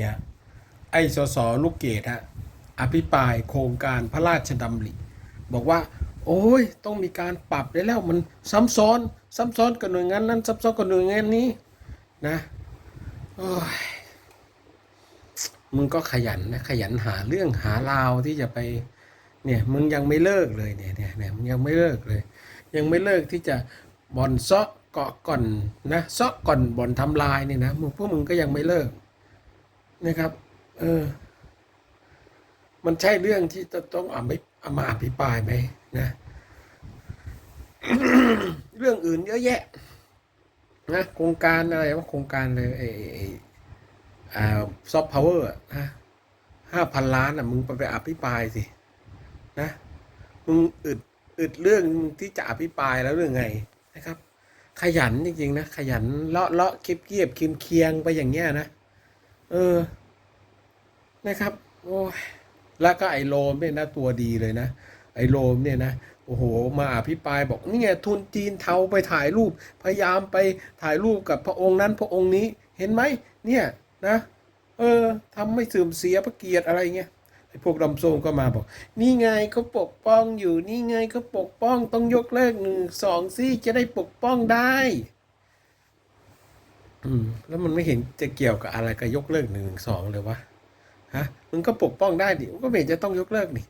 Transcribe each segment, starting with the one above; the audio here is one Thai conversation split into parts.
เนี่ย ไอ้สสลูกเกดฮะอภิปรายโครงการพระราชดำริบอกว่า โอ้ยต้องมีการปรับได้แล้วมันซ้ำซ้อน ซ้ำซ้อนกับหน่วยงานนั้นซ้ำซ้อนกับหน่วยงานนี้นะโอ้ยมึงก็ขยันนะขยันหาเรื่องหาราวที่จะไปเนี่ยมึงยังไม่เลิกเลยเนี่ยเนี่ยเนี่ยมึงยังไม่เลิกเลย ยังไม่เลิกที่จะบ่อนซาะเกาะก่อนนะซาะก่อนบ่อนทำลายเนี่ยนะมึงพวกมึงก็ยังไม่เลิก นะครับ เออ มันใช่เรื่องที่จะต้องเอาไม่เอามาอภิปรายไหมนะ เรื่องอื่นเยอะแยะ นะโครงการอะไรว่าโครงการเลยไอ้ไอ้อ่าซอฟต์พาวเวอร์นะห้าพันล้านอะ มึงไปไปอภิปรายสิ นะ มึงอึดอึดเรื่องที่จะอภิปรายแล้วเรื่องไงนะครับ ขยันจริงๆนะ ขยันเลาะเลาะเก็บเกียบคิมเคียงไปอย่างเงี้ยนะ เออ นะครับ โอ้ยแล้วก็ไอโลมเนี่ยนะตัวดีเลยนะ ไอโลมเนี่ยนะ โอ้โห มาอภิปรายบอกนี่ไงทุนจีนเทาไปถ่ายรูป พยายามไปถ่ายรูปกับพระองค์นั้นพระองค์นี้ เห็นไหม เนี่ยนะ เออทำไม่เสื่อมเสียพระเกียรติอะไรเงี้ยไอ้พวกดำโซงก็มาบอก นี่ไงเขาปกป้องอยู่ นี่ไงเขาปกป้องต้องยกเลิกหนึ่งสองสิจะได้ปกป้องได้ อืม แล้วมันไม่เห็นจะเกี่ยวกับอะไรกับยกเลิกหนึ่งสองเลยวะฮะมึงก็ปกป้องได้ดิมึงก็ไม่เห็นจะต้องยกเลิกนี่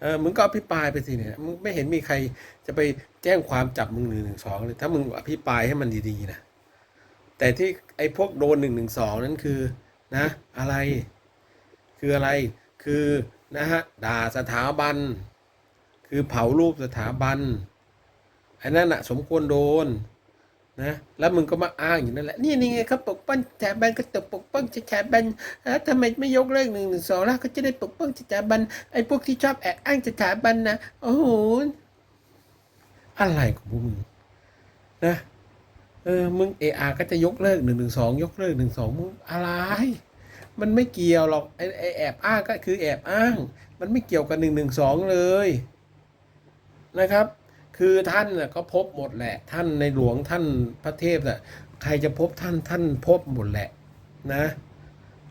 เออมึงก็อภิปรายไปสิเนี่ยมึงไม่เห็นมีใครจะไปแจ้งความจับมึงหนึ่งหนึ่งสองเลยถ้ามึงอภิปรายให้มันดีๆนะแต่ที่ไอ้พวกโดนหนึ่งหนึ่งสองนั้นคือนะ อะไร คืออะไรคือนะฮะด่าสถาบัน คือเผารูปสถาบันอันนั้นอะสมควรโดน นะแล้วมึงก็มาอ้างอยู่นั่นแหละนี่นี่ไงเขาปกป้องสถาบันก็ตกปกป้องสถาบันแล้วทำไมไม่ยกเลิกหนึ่งหนึ่งสองแล้วก็จะได้ปกป้องสถาบันไอ้พวกที่ชอบแอบอ้างสถาบันนะโอ้โหอะไรของพวกมึงนะเออมึงเออาก็จะยกเลิกหนึ่งหนึ่งสองยกเลิกหนึ่งสองมึงอะไร มันไม่เกี่ยวหรอกไอไอ้แอบอ้างก็คือแอบอ้าง มันไม่เกี่ยวกับหนึ่งหนึ่งสองเลยนะครับ คือท่านน่ะก็พบหมดแหละ ท่านในหลวงท่านพระเทพน่ะใครจะพบท่านท่านพบหมดแหละนะ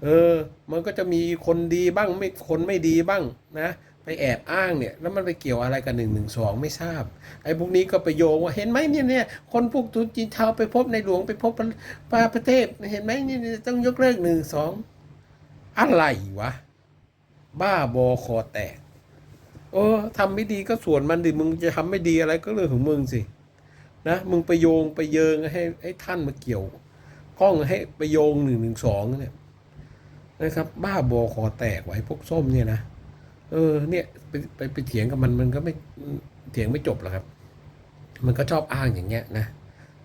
เออ มันก็จะมีคนดีบ้างไม่คนไม่ดีบ้างนะ ไปแอบอ้างเนี่ยแล้วมันไปเกี่ยวอะไรกับหนึ่งหนึ่งสองไม่ทราบไอ้พวกนี้ก็ไปโยงว่าเห็นไหมเนี่ยเนี่ยคนพวกทุนจีนเทาไปพบในหลวงไปพบพระประเทศเห็นไหมนี่ต้องยกเลิกหนึ่งสองอะไรวะ บ้าบอคอแตก โอ้ทำไม่ดีก็ส่วนมันดิมึงจะทำไม่ดีอะไรก็เรื่องของมึงสินะมึงไปโยงไปเยิงให้ให้ท่านมาเกี่ยวข้องให้ไปโยงหนึ่งหนึ่งสองเนี่ยนะครับ บ้าบอคอแตกไว้พวกส้มเนี่ยนะเออเนี่ยไปไปไปเถียงกับมันมันก็ไม่เถียงไม่จบหรอกครับ มันก็ชอบอ้างอย่างเงี้ยนะ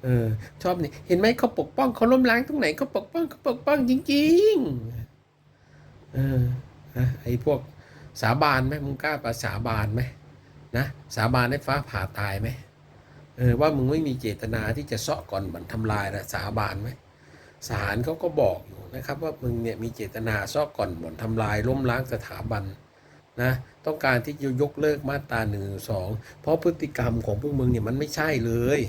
เออชอบนี่เห็นไหมเขาปกป้องเขาล้มล้างตรงไหนเขาปกป้องเขาปกป้องจริงๆเออนะไอ้พวก สาบานไหมมึงกล้าประสาบานไหมนะสาบานให้ฟ้าผ่าตายไหมเออว่ามึงไม่มีเจตนาที่จะเซาะก่อนบันทำลายนะสาบานไหมศาลเขาก็บอกอยู่นะครับว่ามึงเนี่ยมีเจตนาเซาะก่อนบ่นทำลายล้มล้างสถาบันนะต้องการที่จะยกเลิกมาตราหนึ่งสองเพราะพฤติกรรมของพวกมึงเนี่ยมันไม่ใช่เลย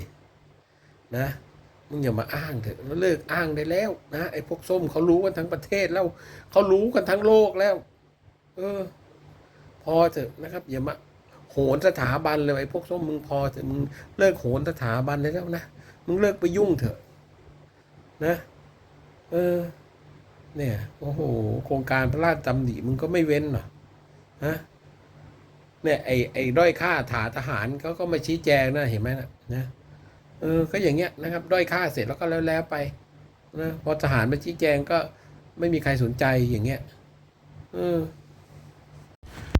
นะมึงอย่ามาอ้างเถอะแล้วเลิกอ้างได้แล้วนะไอ้พวกส้มเขารู้กันทั้งประเทศแล้วเขารู้กันทั้งโลกแล้ว เออ อเถอะนะครับอย่ามาโหนสถาบันเลยไอ้พวกส้มมึงพอเถอะมึงเลิกโหนสถาบันได้แล้วนะมึงเลิกไปยุ่งเถอะ นะ เออ เนี่ยโอ้โหโครงการพระราชดำริมึงก็ไม่เว้นหรอฮะเนี่ยไอ้ไอ้ด้อยค่าถาทหารเขาก็มาชี้แจงนะเห็นไหมนะนะเออก็อย่างเงี้ยนะครับ ด้อยค่าเสร็จแล้วก็แล้วแล้วไปนะพอทหารมาชี้แจงก็ไม่มีใครสนใจอย่างเงี้ยเออ